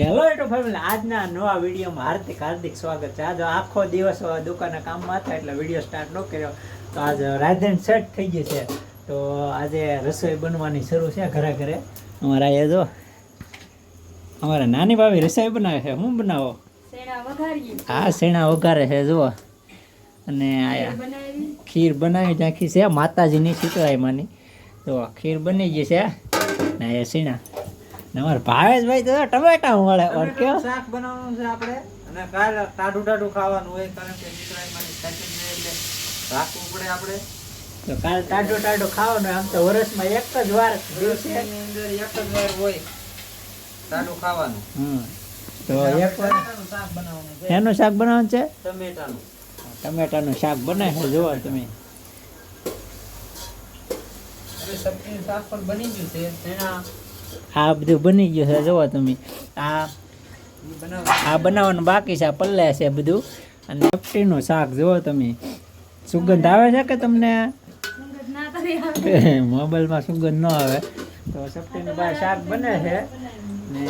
Hello એટો family આજના નવા વિડીયોમાં હાર્દિક હાર્દિક સ્વાગત છે. આજે આખો દિવસ દુકાનના કામમાં હતા એટલે વીડિયો સ્ટાર્ટ ન કર્યો. તો આજે રાધન સેટ થઈ ગઈ છે. તો આજે રસોઈ બનવાની શરૂ છે ઘરે ઘરે. અમારા એ જો અમારા નાની ભાભી રસોઈ બનાવે છે. હું બનાવો? હા શેણા વઘારે છે જુઓ. અને આયા ખીર બનાવી નાખી છે. માતાજીની શીતળાઈમાંની તો ખીર બની ગઈ છે. ને એ સીણા ને અમારા ભાવેશભાઈ તો ટમેટા મળે ઓર કેવો? શાક બનાવવાનું છે આપણે? અને કાલ ટાઢું ટાઢું ખાવાનું હોય કારણ કે નીકળાઈમાંની સેટિંગ છે એટલે રાખવું પડે આપણે. તો કાલ ટાઢો ટાઢો ખાવાનું આમ તો વર્ષમાં એક જ વાર દિવસે. અંદર એક જ વાર હોય ટાઢું ખાવાનું. હમ. તો એક વાર શાક બનાવવાનું છે. એનું શાક બનાવવાનું છે? ટમેટાનું. ટમેટાનું શાક બનાવે છે જોવો તમે. સબ્જી શાક પણ બની ગયું છે. તેના આ બધું બની ગયું છે. જુઓ તમે. આ આ બનાવવાનું બાકી છે. આ પલ્લે છે બધું. અને લપટીનું શાક જુઓ તમે. સુગંધ આવે છે કે તમને? સુગંધ ના આવે. મોબાઈલમાં સુગંધ ન આવે. તો સપટીનું બહાર શાક બને છે. ને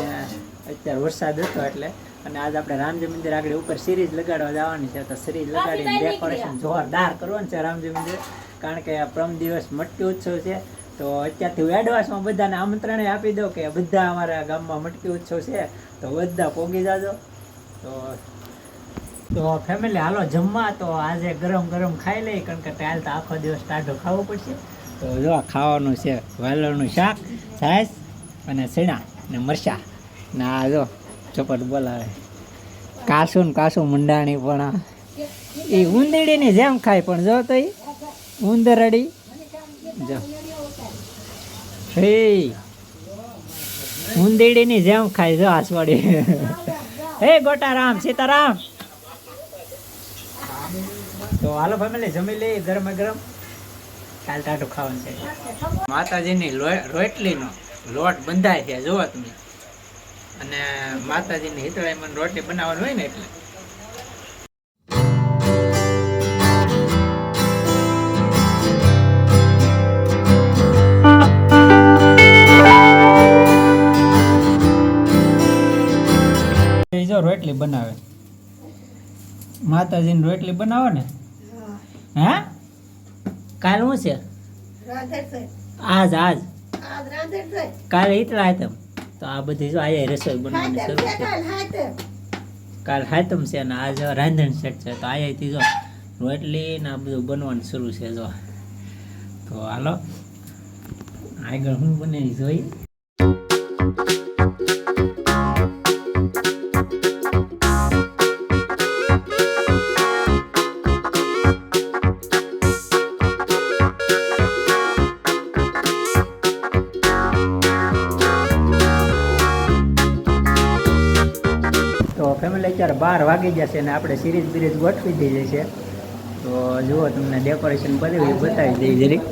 અત્યારે વરસાદ હતો એટલે. અને આજ આપણે રામજી મંદિર આગળ ઉપર સિરીઝ લગાડવા જવાની છે. તો સિરીઝ લગાડીને ડેકોરેશન જોરદાર કરવાનું છે રામજી મંદિર. કારણ કે પ્રમ દિવસ મટકી ઉત્સવ છે. તો અત્યારથી હું એડવાન્સમાં બધાને આમંત્રણ આપી દઉં કે બધા અમારા ગામમાં મટકી ઉત્સવ છે, તો બધા પોગી જાજો. તો તો ફેમિલી હાલો જમવા, તો આજે ગરમ ગરમ ખાઈ લઈ કારણ કે કાલ તો આખો દિવસ ટાઢો ખાવો પડશે. તો જો, ખાવાનું છે વાલરનું શાક છાશ અને સીણા ને મરચા. ને આ જો, ચોપટ બોલાવે. કાસું ને કાસું મંડાણી પણ એ ઉંદરડીની જેમ ખાય પણ જો તો ઉંદરડી. હે. જેમ ખાય છે આસવાડી. હે, ગોટારામ, સીતારામ. તો હાલો ફેમિલી જમી લે ગરમ ગરમ. કાલ ટાટું ખાવાનું છે. માતાજીની રોટલી રોટલીનો લોટ બંધાય છે, જુઓ તમે. અને માતાજીની હિતળાઈ મને રોટલી બનાવવાની હોય ને એટલે. રોટલી બનાવે. માતાજીની રોટલી બનાવો ને? હે. કાલ શું છે? આજ આજ. કાલે ઈતરા આઈટમ તો આ બધી જો આયા રસોઈ બનાવવાની શરૂ છે કાલ હાતમ છે ને આજ રાંધણ સેટ છે. તો આયાથી જો રોટલી ને આ બધું બનવાનું શરૂ છે જો. તો હાલો. આગળ હું બને જોઈ. અત્યારે બાર વાગી જશે ને આપણે સિરીઝ બિરીઝ ગોઠવી દઈએ છે. તો જુઓ તમને ડેકોરેશન બધું બતાવી દઈએ જરીક.